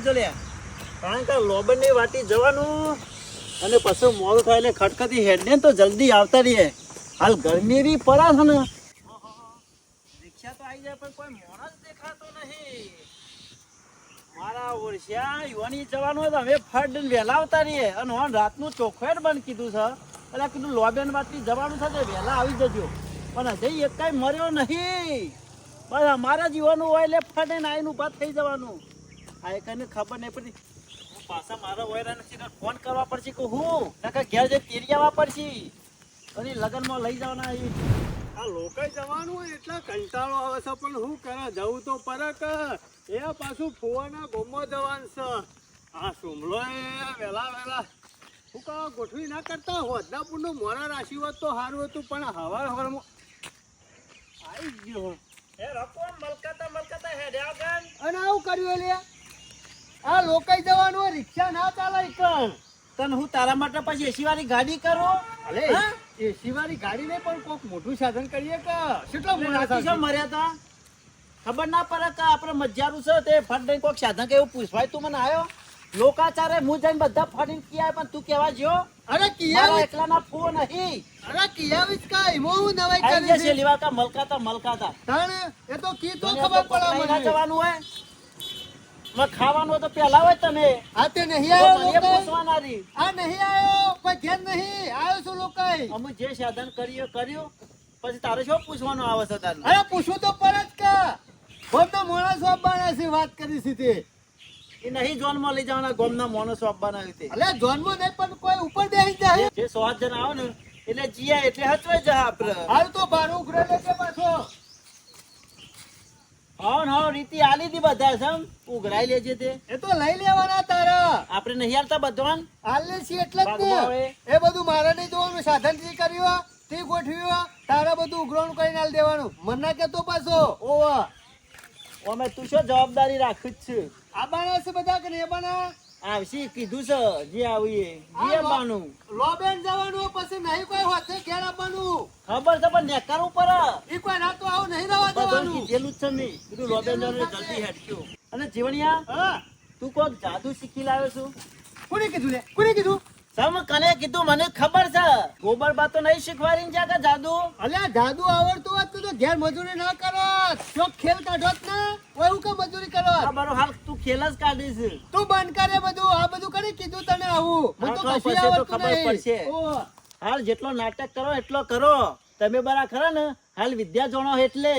આવી લે કારણ કે લોબનની વાટી જવાનું અને પછી મોડું થાય એટલે ખટખટી હેડને તો જલ્દી આવતા રહીએ. હાલ ગરમી બી પડે છે ને. રિક્ષા તો આવી જાય, પણ કોઈ મોણસ દેખાતો નહીં. મારા ઓરસિયા, યુવાની જવાનું હોય તો હવે ફટ વહેલા આવતા રહીએ. અને હું રાતનું ચોખવેટ બંધ કીધું છે. એટલે કીધું લોબેન વાટી જવાનું થશે વહેલા આવી જજો. પણ હજી એક કાંઈ મર્યો નહીં. બસ અમારા જીવવાનું હોય એટલે ફટ આવીને ઊભા થઈ જવાનું. આ એકને ખબર નહીં પડતી. હું પાછા મારા વયરા નથી ફોન કરવા પડશે કે હું? નકર ઘેર જઈ તેરી આવવા પડશે. અને લગ્નમાં લઈ જવાના એ. આ લોકો જવાનું હોય એટલા કંટાળો આવે છે પણ હું કરે જવું તો પરક એ પાછું ફુવાના ગોમો જવાનું છે. આ સુમલો એ વેલા વેલા. હું કહો ગોઠવી ના કરતા હોદનાપુરનું મોરા રાશિ હોત તો સારું હતું પણ હવાર હવારમાં આવી ગયો. હે રકો મલકાતા મલકાતા હેડ્યા આગળ અને આવું કર્યું લે આ લોકઈ જવાનું રિક્ષા ના ચાલે કણ તને હું તારા માટે પછી એસી વાળી ગાડી કરો? અરે એસી વાળી ગાડી ને પણ કોક મોટું સાધન કરીએ કે? કેટલો મોટા શું મર્યા તા ખબર ના પડે કે આપણે મજારું છે તે ફટ કોઈક સાધન કે એવું પૂછવાય તું મને આવ્યો લોકાચારે હું જઈને બધા ફાડીને કિયા પણ તું કેવા જ્યો? અરે કિયા કિયા એકલાના ફો નહીં. અરે કિયા વિચકા એમાં હું નવાઈ કરી છે? લેવા કા મલકાતા મલકાતા. તાણે એ તો કી તો ખબર કોક પડે મને. જવાનું હોય. ખાવાનું તો પેલા હોય તમે. આ તે નહીં આવ્યો. આ નહીં આવ્યો? કોઈ ઘેર નહીં? આવ્યો છું લોકાઈ અમે જે સાધન કર્યું કર્યું. પછી તારે શું પૂછવાનું આવે છે તારે? અરે પૂછવું તો જ કે. તો માણસ આપવાના છે વાત કરી છે તે. એ નહીં જોનમાં લઈ જવાના ગોમ ના માણસો આપવાના રીતે અલે જોનમાં નહીં પણ કોઈ ઉપર બેસી જાય. જે સો જણ આવે ને એટલે જીયા એટલે હચવાઈ જાય આપડે. હાલ તો ભાડું ઉઘરે છે પાછો. હા ને હા રીતિ આલી દી બધા સમ ઉઘરાઈ લેજે તે. એ તો લઈ લેવાના તારા. આપણે નહીં હાલતા બધવાન? આલે છે એટલે જ ને એ બધું મારા નહીં જોવાનું સાધનથી કર્યું તે ગોઠવ્યું તારા બધું ઉઘરાણું કરીને હાલ દેવાનું. મને કેતો પાછો. ઓવા. અમે તું શું જવાબદારી રાખી જ છે? આ બાણા છે બધા કે ને એ બાણા? આવશી કીધું છે જે આવીએ જે બાનું લોબેન જવાનું પછી નહીં કોઈ હોતે ઘેર આવવાનું ખબર છે પણ નેકાર ઉપર ઈ કોઈ રાતો આવું નહીં રહેવા દેવાનું કીધેલું જ છે મેં. કીધું લોબેન જવાનું જલ્દી હેડજો. અને જીવણિયા તું કોક જાદુ શીખી લાવ્યો છું? કોને કીધું લે? કોને કીધું? સમ કને કીધું મને ખબર છે. ગોબર બા તો નહીં શીખવાડી જા કે જાદુ? અલ્યા જાદુ આવડતું હોત તો ઘેર મજૂરી ના કરો જો ખેલ કાઢોત ને એવું કે મજૂરી કરો મારો હાલ તું ખેલ જ કાઢીશ. તું બધું આ બધું કરી કીધું તને આવું. મને તો હા, તો કશી પછી તો આવડતું નહીં. હાલ જેટલો નાટક કરો એટલો કરો. તમે બરા ખરા ને હાલ વિદ્યા જોણો એટલે.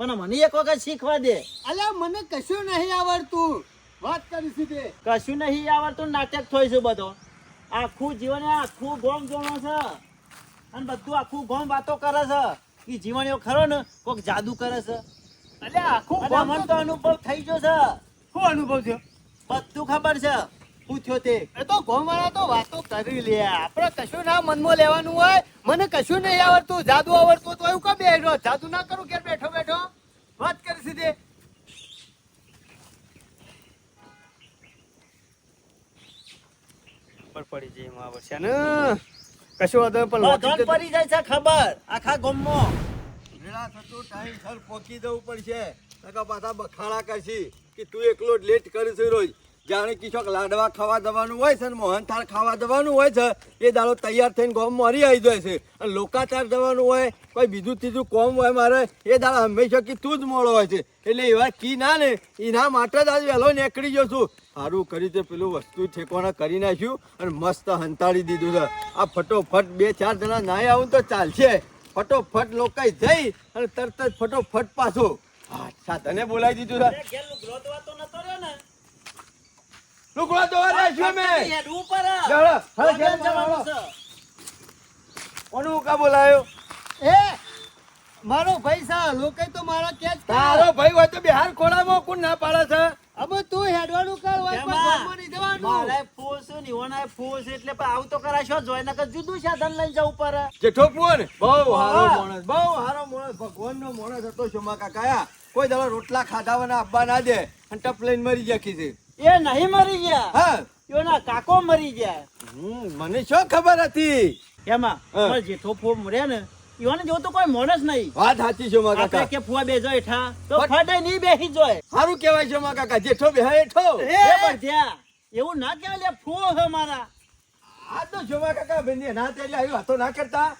પણ મને એક વખત શીખવા દે. અલ્યા મને કશું નહીં આવડતું. વાત કરીશું તે કશું નહીં આવડતું નાટક થોઈશું બધો. આખું જીવન આખું ગોમ જોણો છે. અને બધું આખું ગોમ વાતો કરે છે. એ જીવન એવો ખરો ને કોક જાદુ કરે છે. અલ્યા આખું મને તો અનુભવ થઈ ગયો છે. શું અનુભવ છે બધું ખબર છે. પૂછ્યો તે? એ તો ગોમવાળા તો વાતો કરી લે આપણે કશું ના મનમાં લેવાનું હોય. મને કશું નહીં આવડતું. જાદુ આવડતું તો એવું કઈ બેઠો જાદુ ના કરું કે બેઠો બેઠો. વાત કરી સીધે. ખબર પડી જાય એમાં આવશે ને? કશું વાંધો પણ બધોન લોજિક તો- પડી જાય છે ખબર. આખા ગોમમાં વેળા થતું ટાઈમ સર પહોંચી જવું પડશે. નકર પાછા બખાડા કરશી કે તું એકલો જ લેટ કરી રોજ. જાણે કિશોક લાડવા ખાવા દવાનું હોય છે અને મોહનથાળ ખાવા દવાનું હોય છે, એ દાડો તૈયાર થઈને ગોમ મરી આવી જાય છે. અને લોકાચાર દવાનું હોય, કોઈ બીજું ત્રીજું કોમ હોય મારે, એ દાડો હંમેશા કે તું જ મોડો હોય છે. એટલે એવા કી ના ને, એના માટે જ આજ વહેલો નીકળી ગયો છું. સારું કરી તે પેલું વસ્તુ ઠેકોણા કરી નાખ્યું અને મસ્ત હંતાડી દીધું છે. આ ફટોફટ બે ચાર જણા નાય આવું તો ચાલશે. ફટોફટ લોકાઈ જઈ અને તરત જ ફટોફટ પાછો. હા તને બોલાવી દીધું છે. લુગડો તો ને રાખ્યો મેં. હેડવું પર ચાલો, હવે લોબેન જવાનું. છે. કોનું કા બોલાયો? એ મારો ભાઈ સા લોકે તો મારા કે તારો ભાઈ હોય તો બિહાર ખોડામાં કોણ ના પાડે છે? અબ તું હેડવાનું કર હોય પણ ગામમાં નહીં જવાનું. મારે ફોર્સની ઈવોનાય ફોસ એટલે પણ આવતો તો કરાશો જોઈ નકર જુદું સાધન લઈને જવું પડે? જેઠો પુઓ ને બહુ હારો મોણસ. બહુ હારો માણસ ભગવાનનો માણસ હતો શોમા કાકા કોઈ દાડો રોટલા ખાધા વના આપવા ના દે અને ટપ લઈને મરી જાય છે એ નહીં મરી ગયા. હા. એના કાકો મરી ગયા. હમ, મને શું ખબર હતી? એમાં હા. મારે જેઠો ફો મર્યા ને ઈવાને જો તો કોઈ માણસ નહીં. વાત સાચી છે મા કાકા. કે ફુવા બેજો એઠા તો ફાડે નહીં બેસી જોય. સારું કહેવાય છે મા કાકા જેઠો બેહે એઠો. એ બધ્યા એવું ના કહેવાય લે ફુવો હે મારા. આ તો શોભા કાકા બેન ના તેલે આવી વાતો ના કરતા.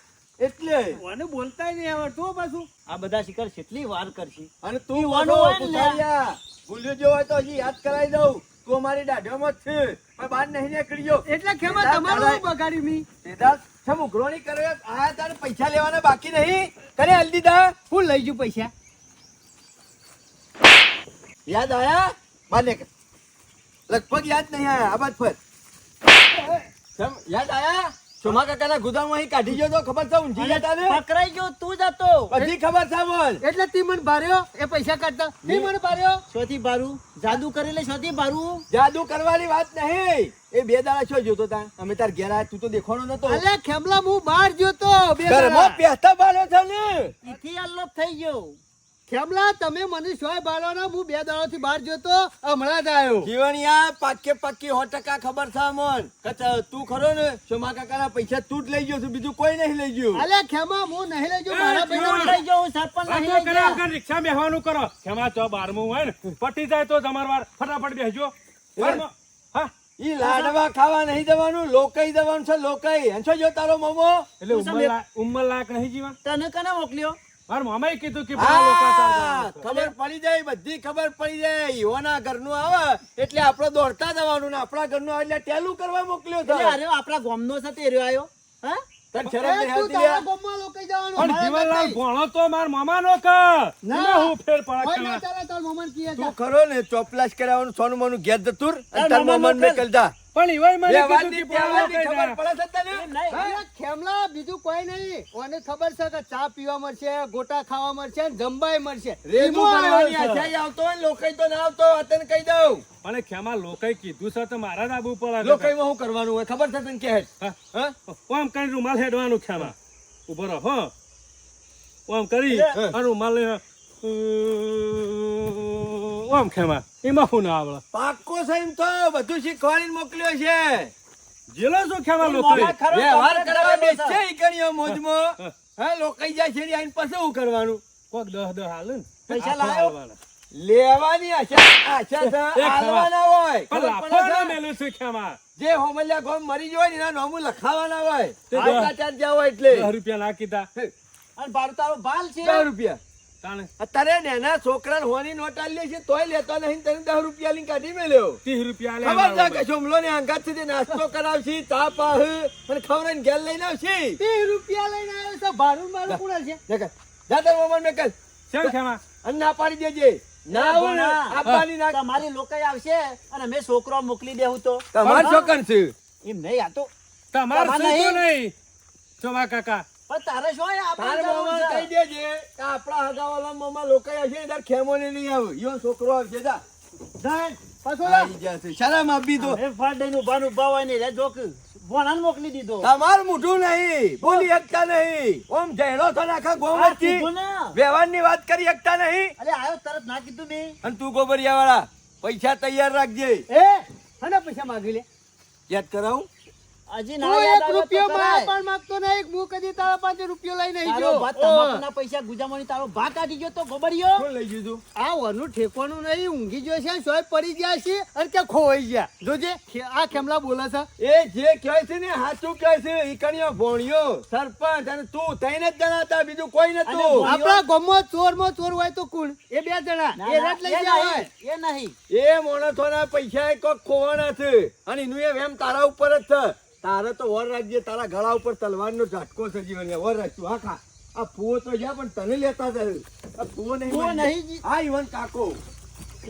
એટલે. મને બોલતાય નહીં આવડતું પાછું? આ બધા શિકાર કેટલી વાર કરશી. અને તું વાનો પાછો હોય ને લ્યા. પુસાડિયા. ભૂલ્યો જો હોય તો હજી યાદ કરાવી દઉં. તું અમારી દાઢીઓમાં જ છે. પણ બહાર નહીં નીકળ્યો. એટલે ખેમા તમારું બગાડ્યું મી. સીધા છમ ઉઘરોણી કરે આ તારે પૈસા લેવાના બાકી નહીં. કરે હલ્દી દા હું લઈ જઉં પૈસા. યાદ આયા? માને. લગભગ યાદ નહીં આયા. આ બાદ પર યાદ આયા? સોમા કાકાના ગોદામ અહીં કાઢી ગયો તો ખબર છે ઊંઘી જતા ને પકડાઈ ગયો તું જતો બધી ખબર છે બોલ. એટલે તી મને ભાર્યો એ પૈસા કાઢતા. તી મને ભાર્યો. શોથી ભારું? જાદુ કરેલે સોથી શોથી બારું જાદુ કરવાની વાત નહીં. એ બે દાડા છો જોતો તા. અમે તાર ઘેર આયા તું તો દેખાણો નતો. અલે ખેમલા હું બહાર ગયો તો બે ઘરમાં દાડા. પહેતા બાળ્યો છે ને. ઈથી અલ્લોપ થઈ ગયો. ખેમલા તમે મને સોય બાળવાના હું બે દાડાથી બહાર ગયો હમણાં જ આવ્યો. જીવણિયા પાકે પાકી સો ટકા ખબર થા મન તું ખરો ને સોમા કાકાના પૈસા તું જ લઈ ગયો છું બીજું કોઈ નહીં લઈ ગયું. અલે ખેમા હું નહીં લઈ ગયો મારા પૈસા પકડાઈ ગયો હું સરપંચ નહીં લઈ કરે ગયા. રિક્ષા બેહવાનું કરો. ખેમા તો બારમું હોય ને પટી જાય તો તમાર વાર ફટાફટ બેસજો હા. ઈ લાડવા ખાવા નહીં જવાનું લોકઈ જવાનું છે લોકઈ. હંસો જો તારો મોમો? એટલે ઉંમર લાયક નહીં જીવન? તને કને મોકલ્યો? મારા મામાએ કીધું કે ખબર પડી જાય બધી ખબર પડી જાય. ઈવોના ઘરનું આવે એટલે આપણે દોડતા જવાનું ને આપણા ઘરનું આવે એટલે ટેલું કરવા મોકલ્યો છે. અરે આપણા ગોમનો છે તે રહ્યો આવ્યો હા? તને શરમ નહીં આવતી તારા લોકાઈ જવાનું. પણ જીવનલાલ ભણો તો માર મામાનો કે એમાં હું ફેર પડે હોય તારા તારા મોમાને કીએ તું ખરો ને ચોપલાશ કરાવવાનું સોનું મોનું ઘેર જતું અને તાર તાર મામા મામાને મોકલ. પણ એવાય મને કીધું કે પહેલાની ખબર પડે છે તને? નહીં. ખેમલા બીજું કોઈ નહીં. કોને ખબર છે કે ચા પીવા મળશે ગોટા ખાવા મળશે ને જમવાય મળશે. રેમો આવવાની કરવાની આવતો હોય લોકઈ તો ના આવતો તને કહી દઉં. પણ ખેમા લોકઈ કીધું છે તો મારા જ આબુ પડે લોકઈમાં શું કરવાનું હોય? ખબર છે તને કે? હા. કોમ ઓમ કરીને રૂમાલ હેડવાનું ખેમા. ઊભો રહો હો. ઓમ કરી રૂમાલ ઓમ ખેમા એમાં હું ના આવડે. પાક્કો સાહેબ તો બધું શીખવાડીને મોકલ્યો છે. જેલો શું ખેમા લોકો વ્યવહાર કરવા કરવાનો બેસશે છે. ઈ કણીઓ મોજમાં. હા. લોકઈ જાય છે આઈને પછી શું કરવાનું? કોક દહ દહ હાલે ને. પૈસા લાયો? લેવાની આશા આશા છે. હાલવાના હોય. પણ ખબર લાફો મેલું છે ખેમા. જે હોમલ્યા ગોમ મરી જાય ને એના નોમું લખાવાના હોય. તે દહ રૂપિયા નાખી કીધા. અને બાર તારો બાલ છે. દસ રૂપિયા. અત્યારે નેના છોકરાને હોની નોટ આલી છે તોય લેતો નહીં તને દસ રૂપિયા લઈને કાઢી મેલ્યો. ત્રીસ રૂપિયા ખબર છે કે સોમલો ને અંગાત સુધી નાસ્તો કરાવશી ચા પાહ અને ખવડાવીને ઘેર લઈને આવશે. ત્રીસ રૂપિયા લઈને આવ્યો તો ભાડું મારું પૂરા છે. જા તાર મોમાને મેકલ. શેમ ખેમા? અને ના પાડી દેજે. તમારી લોકાઈ આવશે અને મેં છોકરો મોકલી દેવું તો. તમાર છોકર છે. એમ નહીં આ તો તમારે નહીં? નહીં. ચોમા કાકા. પણ તારે શું? તાર છે. કહી દેજે કે આપણા હગાવાલા મામા લોકો આવશે ને ખેમો ને નહીં આવે. યો છોકરો આવશે જા. ધન. પાછો જશે શરમ આપી દો એ ફાડેનું ઉભાનું ઊભા હોય ને રે જોક ભણાને મોકલી દીધો. તમાર મોઢું નહીં. બોલી એકતા નહીં. ઓમ જહેલો તો નાખા ગોમતી કીધું વ્યવહારની વાત કરી એકતા નહીં. અરે આયો તરત ના કીધું મેં. અને તું ગોબરિયા વાળા પૈસા તૈયાર રાખજે. એ હને પૈસા માગી લે. યાદ કરાવું? હજી ના એક રૂપિયો મારા પણ માંગતો નહીં હું કદી તારા પાસે રૂપિયો લઈ નહીં ગયો ભાત તમાકુના પૈસા ગુજામણી તારો ભાત કાઢી ગયો તો ગોબરિયો. શું લઈ ગયું આ વરનું ઠેકવાનું નહીં ઊંઘી ગયો છે સોય પડી ગયા છે અને ત્યાં ખોવાઈ ગયા. જોજે આ ખેમલા બોલે છે? એ જે કહે છે ને સાચું કહે છે? ઈકણીઓ ભોણિયો સરપંચ અને તું તઈને જ બીજું કોઈ નતું. આપણા ગામમાં ચોરમાં ચોર હોય તો કોણ? એ બે જણા એ ના, લઈ ગયા હોય. નહીં, એ નહીં. એ માણસોના પૈસા એક ખોવાના છે અને એનું એ વેમ તારા ઉપર જ છે. તારે તો વર રાજ્ય તારા ગળા ઉપર તલવારનો ઝાટકો છે જીવન વર રાજ્યું હા ખા આ ફુવો તો જ્યાં પણ તને લેતા જાય. આ ફુવો નહીં નહીં હા ઈવન કાકો.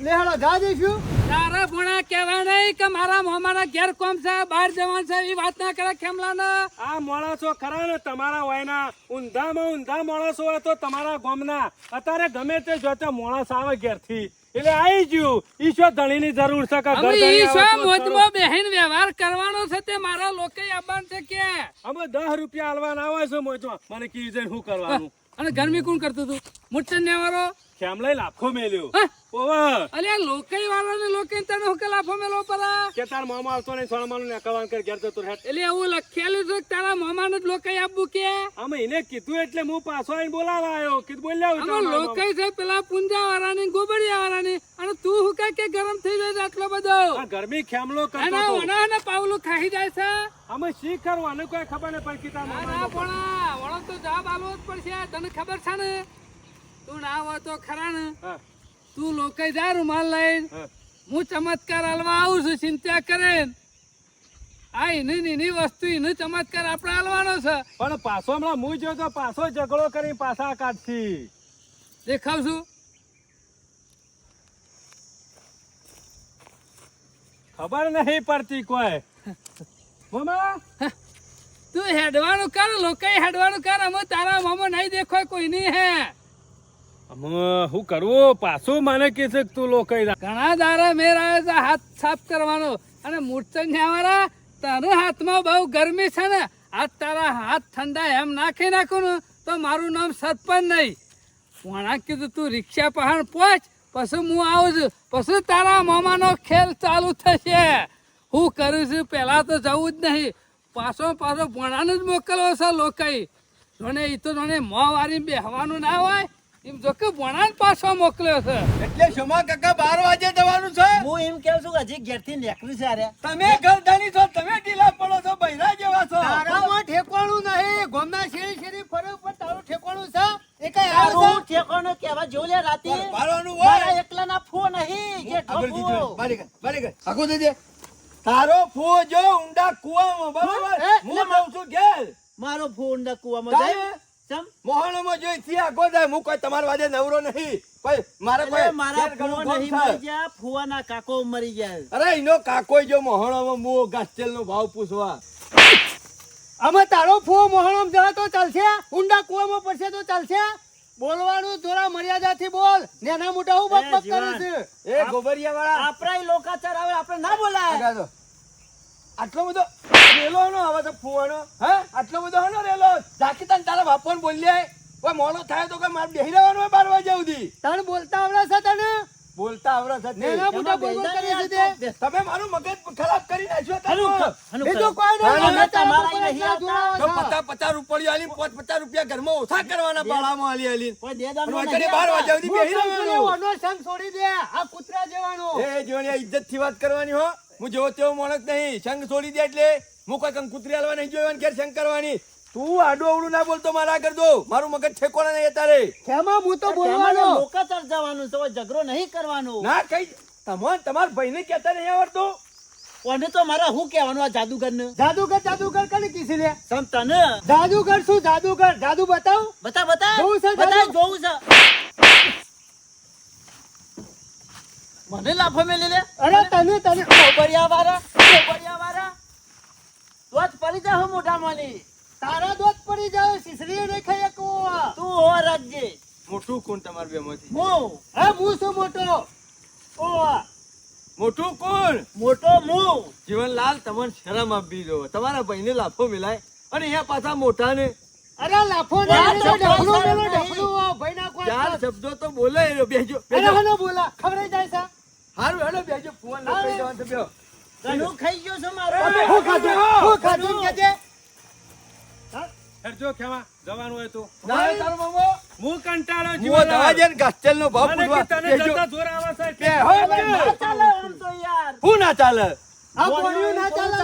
લે હાલો જા દઈશું તારા ભોણા કહેવાય નહીં કે મારા મોમાના ઘેર કોમ છે બહાર જવાનું છે એ વાત ના કરે ખેમલાના. આ માણસો ખરા ને તમારા વાયના. ઊંધામાં ઊંધા માણસો હોય તો તમારા ગામના. અત્યારે ગમે તે જોતા માણસ આવે ઘેરથી. એટલે આવી ગયું ઈશો ધણીની જરૂર છે કે ઈશો મોજમાં બેહીને વ્યવહાર કરવાનો છે તે મારા લોકો આવવાનું છે કે. અમે દસ રૂપિયા આલવાના આવે છે મોજમાં. મને કીધું છે શું કરવાનું. અને ગરમી કોણ કરતું હતું? મુઠ્ઠન વાળો ખેમ લાફો મેલ્યો? હા? ઓવે. લોકઈ વાળાને લોકઈ તને હું લાફો મેલો પરા? કે તાર મામા આવતો નહીં સોણમાનું ને કવાન કરી ઘેર જતો હેઠ એટલે એવું લખેલું છે તારા મામાને જ લોકઈ આપવું કે? આમાં એને કીધું એટલે હું પાછો આવીને બોલાવા આવ્યો કીધું બોલ્યા આવું લોકઈ છે પેલા પુંજા વાળાની ગોબડિયા વાળાની અને તું હું કે ગરમ થઈ જાય આટલો બધો? આ ગરમી ખેમલો કરતો ઓના ને પાવલું ખાઈ જાય છે? અમે શી કરવાનું? કોઈ ખબર નહીં પડતી તાર ના ના પણ વળો તો જવાબ આલવો જ પડશે. તને ખબર છે ને? તું ના હોય તો ખરા ને. તું લોકો જા રૂમાલ લઈને. હું. ચમત્કાર હાલવા આવું છું ચિંતા કરે આ એની નીની વસ્તુ એનો ચમત્કાર આપણે હાલવાનો છે. પણ પાછો હમણાં હું જોયો તો પાછો ઝઘડો કરી પાછા કાઢથી દેખાવ છું. ખબર નહીં પડતી કોઈ. મામા? તું હેડવાનું કર લોકો હેડવાનું કર. અમે તારા મામા નહીં દેખો કોઈ નહીં હે કરવું પાછું મને કે છે તું લોકો ઘણા દારા મેર આવે છે, હાથ સાફ કરવાનો. અને મૂર્છન્યા વાળા, તને હાથમાં બહુ ગરમી છે ને આ તારા હાથ ઠંડા એમ નાખી નાખું ને, તો મારું નામ સરપંચ નહીં. વણા કીધું, તું રિક્ષા પહાણ પહોંચ પછી હું આવું છું. પછી તારા મામાનો ખેલ ચાલુ થશે. હું કરું છું, પહેલાં તો જવું જ નહીં. પાછો પાછો ભણાનું જ મોકલવો છે લોકાઈ. જોને એ તો જોને મોં વારી બેહવાનું ના હોય. એમ જો કે પાછો મોકલ્યો છે. એટલે શમા કાકા બાર વાગે જવાનું છે? હું એમ કેવું છું કે હજી ઘેરથી નીકળ્યું છે અરે. તમે ગરદાની છો તમે ઢીલા પડો છો બૈરા જેવા છો. તારામાં ઠેકવાનું નહીં. ગોમના શેરી શેરી ફરે ઉપર તારું ઠેકવાનું છે? એ કઈ આવું ઠેકાણું કેવા લે રાતે. મારવાનું હોય. મારા એકલાના ફો નહીં જે આગળ બારી ગઈ બારી ગઈ આખું દેજે. તારો ફો જો ઊંડા કુવામાં બરાબર? હે? હું જાઉં છું ઘેર. મારો ફો ઊંડા કુવામાં જાય. ચમ મોહણમાં જોઈ થી આગો જાય. હું કોઈ તમારા વાજે નવરો નહીં. કોઈ મારે કોઈ મારા ઘણું નહીં મરી ગયા ફુવાના કાકો મરી ગયા અરે એનો કાકો જો મોહણમાં મો ગાસ્ટેલ નો ભાવ પૂછવા. અમે તારો ફો મોહણમ જવા તો ચાલશે? ઊંડા કુવામાં પડશે તો ચાલશે? બોલવાનું થોડા મર્યાદાથી બોલ. નેના મોટા હું બક બક કરે છે. એ ગોબરિયા વાળા આપણા લોકાચાર આવે આપણે ના બોલાય. આટલો બધો રેલો નો આવે તો ફુવાનો હે? આટલો બધો હનો રેલો. જાકી તને તારા બાપોને બોલ્યા ઓય મોડો થાય તો કોઈ માર બેહી રહેવાનું હોય બાર વાગ્યા સુધી. તને બોલતા આવડે છે તને? બોલતા આવડે છે ને ના મોટા બોલ બોલ કરે છે તમે મારું મગજ ખરાબ કરી નાખ્યો તમે. બીજું કોઈ નહીં. તમારા નહીં આવતા. તો જોડાવા છે. પચાસ પચાસ રૂપિયા આલી પાંચ પચાસ રૂપિયા ઘરમાં ઓછા કરવાના પાળામાં આલી આલી કોઈ અને નહીં વાંકડી બાર વાગ્યા સુધી બેહી રહેવાનું. સંગ સંગ છોડી દે. આ કૂતરા જેવાનો. એ જોવાની ઇજ્જતથી વાત કરવાની હો. હું જેવો તેવો માણસ નહીં. શંખ છોડી દે એટલે હું કોઈ કંકુતરી હાલવા નહીં જોવાનું ઘેર શંખ કરવાની. તું આડું અવડું ના બોલતો મારા આગળ મારું મગજ ઠેકોણા નહીં અત્યારે. ખેમાં હું તો બોલવાનો. મોકા તર જવાનું તો ઝઘડો નહીં કરવાનો. ના કઈ તમાર તમાર ભાઈને કહેતા નહીં આવડતું. ઓને તો મારા હું કહેવાનું આ જાદુગરને? જાદુગર જાદુગર કને કીધી લે? સમ તને જાદુગર શું જાદુગર? જાદુ બતાવ. બતા બતા. જોઉં છે બતા જાદુ? છે. મને લાફો મેલી લે. અરે તને તને. ગોબરિયા વાળા ગોબરિયા વાળા. દોત પડી જા મોઢા માની તારા દોત પડી જાવ સિસરી ખાઈ શકો તું હો રાખજે. મોટું કોણ તમાર બે માંથી હું હે હું શું મોટો. ઓ મોટું કોણ? મોટો હું જીવનલાલ તમને શરમ આપી દો. તમારા ભાઈને લાફો મિલાય અને અહીંયા પાછા મોટા ને અરે લાફો ને કોઈ મેલો નહીં. ડફલું ભાઈ ના કોઈ ચાર શબ્દો તો બોલે બેજો અરે બેજો. હનો બોલા ખબર જાય છે હારું હેડો બેજો ફોન ના કહી જવાનું બેહો. ઘણું ખાઈ ગયો છો મારો? હું ખાધું? હું ખાધું? કે છે? હેડજો ખેમા જવાનું હોય તો. ના તારો મામો? હું કંટાળો જીવો દવા જઈને કાસ્ટેલ નો ભાવ પૂછવા તને જતા જોર આવે છે કે હો, ના ચાલે આમ તો યાર. હું ના ચાલે? આ બોલ્યું ના ચાલે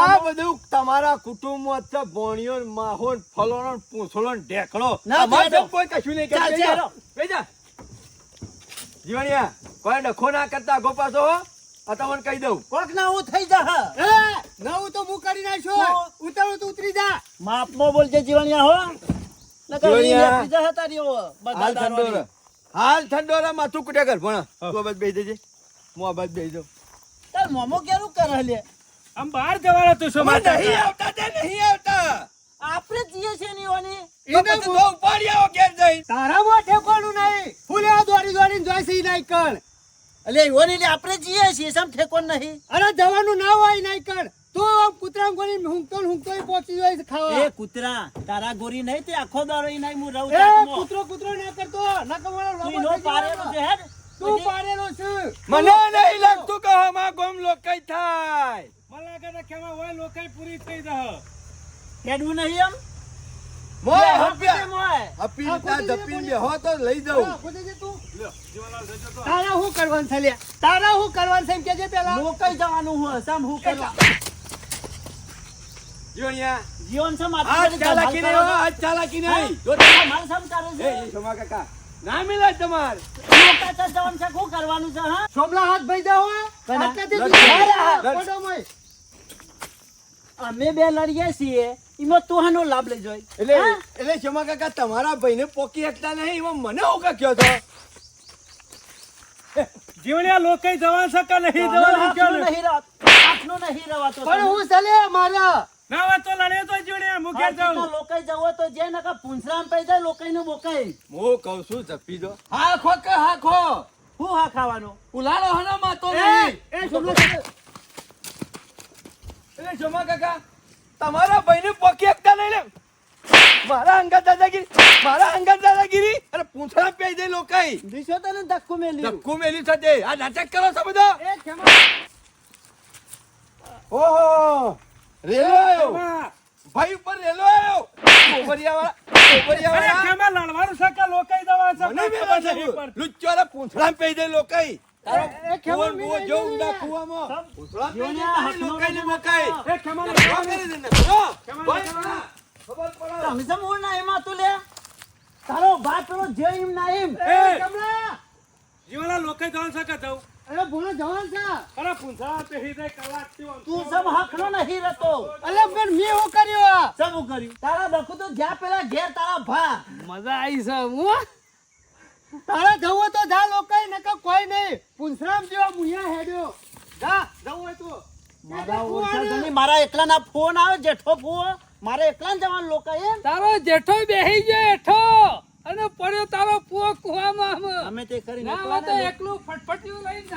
આ બધું તમારા કુટુંબમાં છે ભોણિયો માહોન ઢેકણો. ના, અમારે કોઈ કશું નહીં ચાલ, કરતું. બેજા. જીવણિયા કોઈ ડખો ના કરતા ગોપા તો આ તમને કહી દઉં. કોક ના હું થઈ જા એ નવું તો હું કરી નાખ્યો ઉતરો તો ઉતરી જા. માપમાં બોલજે જીવણિયા હો. નકર ઈ જા તારી હો, બધા હાલ. ઠંડોરા માથું કુટ્યા કર ભણા તું બસ બેસી દેજે. હું બસ બેસી જાઉં તાર મોમો કેરું કરે લે? આમ બહાર જવાના તું શું માટે નહીં આવતા તે નહીં આવતા. આપણે જીએ છે ની ઓની એને તો ઉપાડી આવો ઘેર જઈ તારામાં ઠેકવાનું નહીં. ફૂલે દોડી દોડીને જોઈ છે ઈ નાઈ કણ એટલે ઓની નહીં આપણે જીએ છીએ સમ ઠેકો નહીં? અરે જવાનું ના હોય નહીં કર. તું કૂતરા ગોરી હુંકતો ને હુંકતો પહોંચી જાય ખાવા. એ કૂતરા તારા ગોરી નહીં તે આખો દારો ઈ નહીં હું રહું એ. કૂતરો કૂતરો ના કરતો. ના કમાવાનો તું નો પારેલો છે હે તું પાડેલો છે. મને નહીં લાગતું કે હમા ગોમ લોકઈ થાય. મને લાગે કે કેમાં હોય લોકાઈ પૂરી થઈ જશે. હેડવું નહીં એમ? મોય હપ્યા. મોય. હપી તા ધપી લે હો તો લઈ જાઉં. હા, જે તું. તારા હું કરવાનું છે લે? તારા હું કરવાનું છે એમ કેજે પેલા? લોકઈ જવાનું હું સામ હું કરવા? જીવણિયા. જીવન સમ આ આટલું ચાલાકી નહીં હો, ચાલાકી નહીં. જો તારા માલ સમ કરે છે. એ શોમા કાકા ના મિલાય તમાર. લોકા તો જવાનું છે શું કરવાનું છે હા? સોમલા હાથ ભાઈ. કોડોમાં. અમે બે લડીએ છીએ. એમાં તો આનો લાભ લઈ જોઈ એટલે એટલે શોમા કાકા તમારા ભાઈને પોકી શકતા નહીં એમાં મને હું કા કયો છો? જીવણ્યા લોકાઈ જવાનું છે કે નહીં જવાનું કયો નહીં. રવા હાથનું નહીં રવાતો પણ હું ચાલે મારા? ના વાત તો લડે તો જીવણિયા હું ઘેર જાઉં. લોકાઈ જવો તો જે નકા પૂંછરામ પે જાય લોકાઈ નું બોકાઈ હું કહું છું જપી દો. હા ખો કે હા ખો હું હા ખાવાનું? ઉલાળો હના માતો નહીં. એ સુનો એટલે જમા કાકા તમારા ભાઈને પોકી એકતા નહીં લે. મારા અંગત દાદાગીરી મારા અંગત દાદાગીરી. અને પૂંછડા પેઈ દે લોકાઈ. દિશો તને ધક્કો મેલ્યું. ધક્કો મેલી થતે આ નાટક કરો છો બધો? ઓહો. રેલો આવ્યો ભાઈ ઉપર રેલો આવ્યો કોબરિયા વાળા અરે ખેમા લડવાનું છે કે લોકાઈ દવા છે? પડતી. લુચ્ચોરે પૂંછડા પેઈ દે લોકાઈ. તારો હું તું બાપ પેલો જે એમ ના એમ જીવણિયા લોકાઈ જવાનું છે કે જવું? અરે ભોળો જવાન છે. અરે પૂંછડા પહેરી દે કલાકથી તું સમ હકનો નહીં રહેતો અલે પણ મેં શું કર્યું આ? હું કર્યું? તારા દખુ તો જ્યાં પેલા ઘેર તારા ભા. મજા આવી છે હું તારે જવું તો જા લોકાઈ નકર કોઈ નહીં પુંસરામ મુયા હેડ્યો. જા જવું હોય તો. મારા ઓછા મારા એકલાના ફોન આવે જેઠો ફુવો મારે એકલા જવાનું લોકો એમ. તારો જેઠો બેહી ગયો એઠો અને પડ્યો તારો પુઓ કુવામાં અમે તે કરીને ના તો એકલું ફટફટિયું લઈને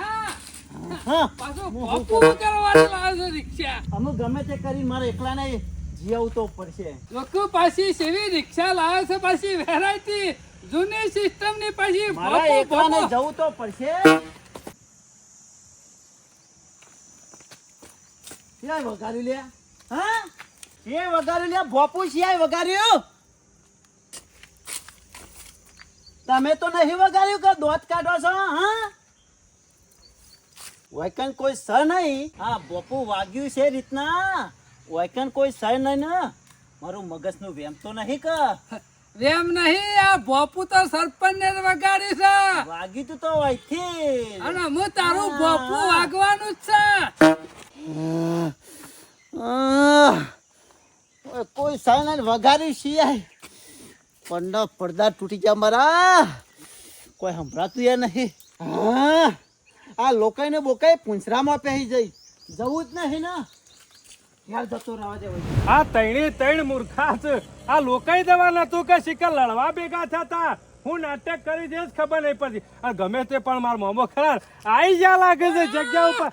હા. પાછું ભોપું કરવાનું લાવે છે રિક્ષા? અમે ગમે તે કરી મારે એકલા ને જીવવું પડશે. લોકો પાછી સેવી રિક્ષા લાવે છે પાછી વેરાયટી જૂની સિસ્ટમની પાછી મારા એકલા ને જવું તો પડશે. ક્યાંય વગાડ્યું લે. હા? એ વગાડ્યું લે ભોપું સિયાય વગાડ્યું. તમે તો નહીં વગાડ્યું કે દોત કાઢો છો હા? વૈકન કોઈ સ નહીં. હા બોપુ વાગ્યું છે રીતના. વૈકન કોઈ સ નહીં ને. મારું મગજનું વેમ તો નહીં કે. વેમ નહીં આ ભોપુ તો સરપંચ ને વગાડી છે. વાગ્યું તો અહીંથી અને હું તારું બોપુ વાગવાનું જ છે. કોઈ સાયના વગાડી સિવાય. પડદા પડદા તૂટી ગયા મારા. કોઈ સંભળાતું ય નહીં. હા, આ લોકાઈને બોકાઈ પૂંછરામાં પહેરી જઈ. જવું જ નહીં ને. આ તૈણી તૈણ મૂર્ખા છે આ લોકાઈ જવાનું હતું કે શિકાર લડવા ભેગા થતા? હું નાટક કરી દે ખબર નહીં પડતી. આ ગમે તે પણ મારો મોમો ખરા આઈ જા લાગે છે જગ્યા ઉપર.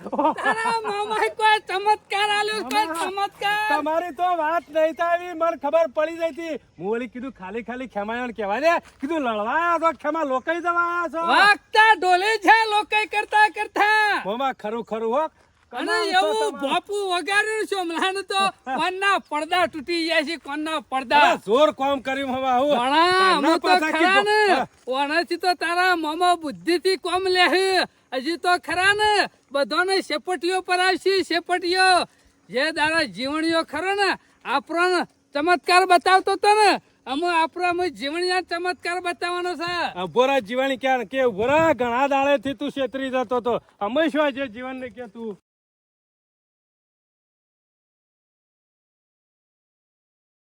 મામા કોઈ ચમત્કાર આલ્યો કોઈ ચમત્કાર? તમારી તો વાત નહીં આવી મને ખબર પડી જઈ હતી. હું ઓલી કીધું ખાલી ખાલી ખેમાયણ કહેવાય ને કીધું લડવા તો ખેમા લોકાઈ જવા છો. વાગતા ઢોલે છે લોકો કરતા કરતા. મોમાં ખરું ખરું હો અને એવું ભોપુ વગાડ્યું છે હમણાં તો કોનના પડદા તૂટી ગયા છે કોનના પડદા. જોર કોમ કર્યું હવે આવું. ઘણા હું તો ખરા ને. હા. ઓનાથી તો તારા મામા બુદ્ધિ થી કોમ લે હજી તો ખરા ને. બધાને શેપટીઓ પર આવશે શેપટીઓ. જે દાડા જીવણીઓ ખરો ને આપણો ચમત્કાર બતાવતો તો ને. અમે આપણો અમે જીવણીયા ચમત્કાર બતાવવાનો છે. ભોરા જીવણી ક્યાં કે ભોરા ઘણા દાડે થી તું છેતરી જતો તો. અમે શું છે જીવન ને કે તું.